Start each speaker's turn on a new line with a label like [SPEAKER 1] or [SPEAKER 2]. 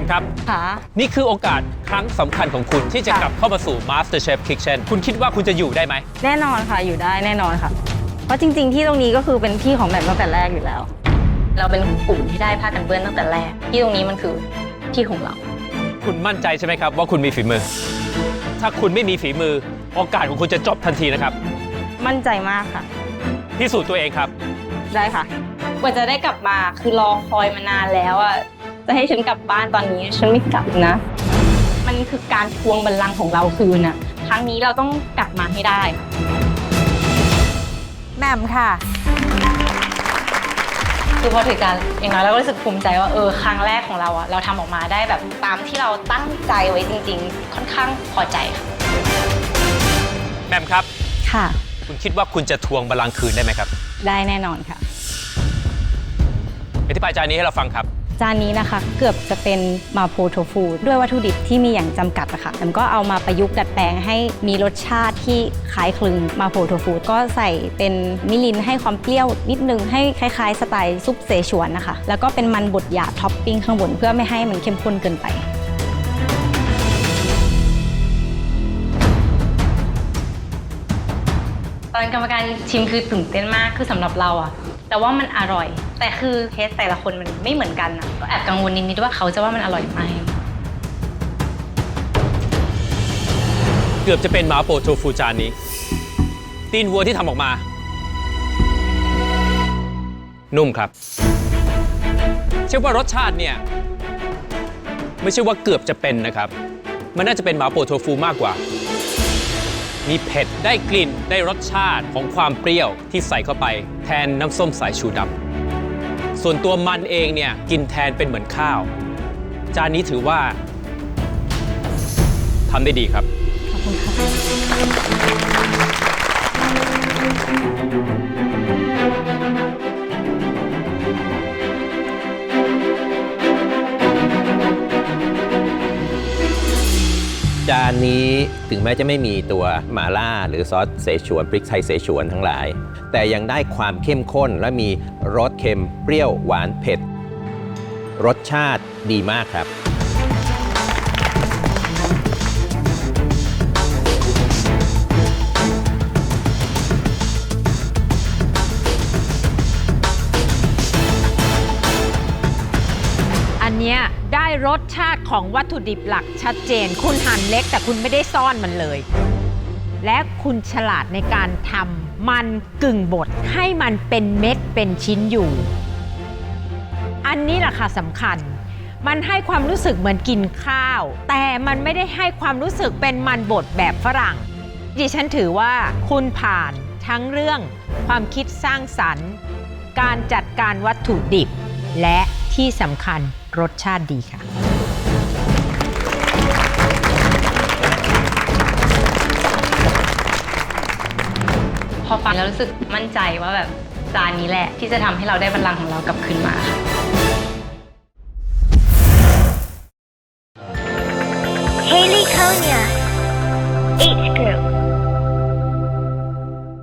[SPEAKER 1] มครับ
[SPEAKER 2] ค่ะ
[SPEAKER 1] นี่คือโอกาสครั้งสำคัญของคุณที่จะ
[SPEAKER 2] ค่ะ
[SPEAKER 1] กลับเข้ามาสู่ MasterChef Kitchen คุณคิดว่าคุณจะอยู่ได้ไหม
[SPEAKER 2] แน่นอนค่ะอยู่ได้แน่นอนค่ะ เพราะจริง ๆ ที่ตรงนี้ก็คือเป็นที่ของแบบตั้งแต่แรกอยู่แล้ว เราเป็นกลุ่มที่ได้ผ้ากันเปื้อนตั้งแต่แรก ที่ตรงนี้มันคือที่ของเรา
[SPEAKER 1] คุณมั่นใจใช่ไหมครับว่าคุณมีฝีมือ ถ้าคุณไม่มีฝีมือ โอกาสของคุณจะจบทันทีนะครับ
[SPEAKER 2] มั่นใจมากค่ะ
[SPEAKER 1] พิสูจน์ตัวเองครับ
[SPEAKER 2] ได้ค่ะ กว่าจะได้กลับมาคือรอคอยมานานแล้วอะ จะให้ฉันกลับบ้านตอนนี้ ฉันไม่กลับนะ มันคือการทวงบัลลังก์ของเราคืนน่ะครั้งนี้เราต้องกลับมาให้ได้ค่ะ
[SPEAKER 3] แหม่มค่ะ
[SPEAKER 2] คือพอถึงการอย่างน้อยเราก็รู้สึกภูมิใจว่าเออครั้งแรกของเราอะเราทำออกมาได้แบบตามที่เราตั้งใจไว้จริง ๆ ค่อนข้างพอใจค่ะ
[SPEAKER 1] แมมครับ
[SPEAKER 2] ค่ะ
[SPEAKER 1] คุณคิดว่าคุณจะทวงบัลลังก์คืนได้ไหมครับ
[SPEAKER 2] ได้แน่นอนค่ะ
[SPEAKER 1] อธิบายจานนี้ให้เราฟังครับ
[SPEAKER 2] จานนี้นะคะ เกือบจะเป็นมาโพโทฟูด้วยวัตถุดิบที่มีอย่างจำกัดอะค่ะแต่ก็เอามาประยุกต์ดัดแปลงให้มีรสชาติที่คล้ายคลึงมาโพโทฟูก็ใส่เป็นมิลินให้ความเปรี้ยวนิดนึงให้คล้ายๆ สไตล์ซุปเสฉวนนะคะ แล้วก็เป็นมันบดหยาบท็อปปิ้งข้างบนเพื่อไม่ให้มันเข้มข้นเกินไป อนกรรมการชิมคือตื่นเต้นมากคือสำหรับเราอะแต่ว่ามันอร่อย แต่คือเทสแต่ละคนมันไม่เหมือนกันอะก็แอบกังวลนิดๆว่าเขาจะว่ามันอร่อยไหม
[SPEAKER 1] เกือบจะเป็นหมาโปโทฟูจานนี้ ตีนวัวที่ทำออกมา นุ่มครับ เชื่อว่ารสชาติเนี่ย ไม่ใช่ว่าเกือบจะเป็นนะครับ มันน่าจะเป็นหมาโปโทฟูมากกว่า มีเผ็ดได้กลิ่นได้รสชาติของความเปรี้ยวที่ใส่เข้าไป แทนน้ำส้มสายชูดำส่วนตัวมันเองเนี่ยกินแทนเป็นเหมือนข้าว จานนี้ถือว่าทำได้ดีครับ
[SPEAKER 2] ขอบคุณค่ะา
[SPEAKER 4] นนี้ถึงแม้จะไม่มีตัวหมาล่าหรือซอสเสฉวนพริกไทยเสฉวนทั้งหลาย แต่ยังได้ความเข้มข้นและมีรสเค็มเปรี้ยวหวานเผ็ด รสชาติดีมากครับ
[SPEAKER 3] นี้ได้รสชาติของวัตถุดิบหลักชัดเจน คุณหั่นเล็กแต่คุณไม่ได้ซ่อนมันเลย และคุณฉลาดในการทำมันกึ่งบดให้มันเป็นเม็ดเป็นชิ้นอยู่ อันนี้แหละค่ะสำคัญ มันให้ความรู้สึกเหมือนกินข้าว แต่มันไม่ได้ให้ความรู้สึกเป็นมันบดแบบฝรั่ง ดิฉันถือว่าคุณผ่านทั้งเรื่องความคิดสร้างสรรค์ การจัดการวัตถุดิบและที่สำคัญ รสชาติดีค่ะ
[SPEAKER 2] พอฟังแล้วรู้สึกมั่นใจว่าแบบจานนี้แหละ ที่จะทำให้เราได้บัลลังก์ของเรากลับคืนมาค่ะ
[SPEAKER 5] Haley Konya.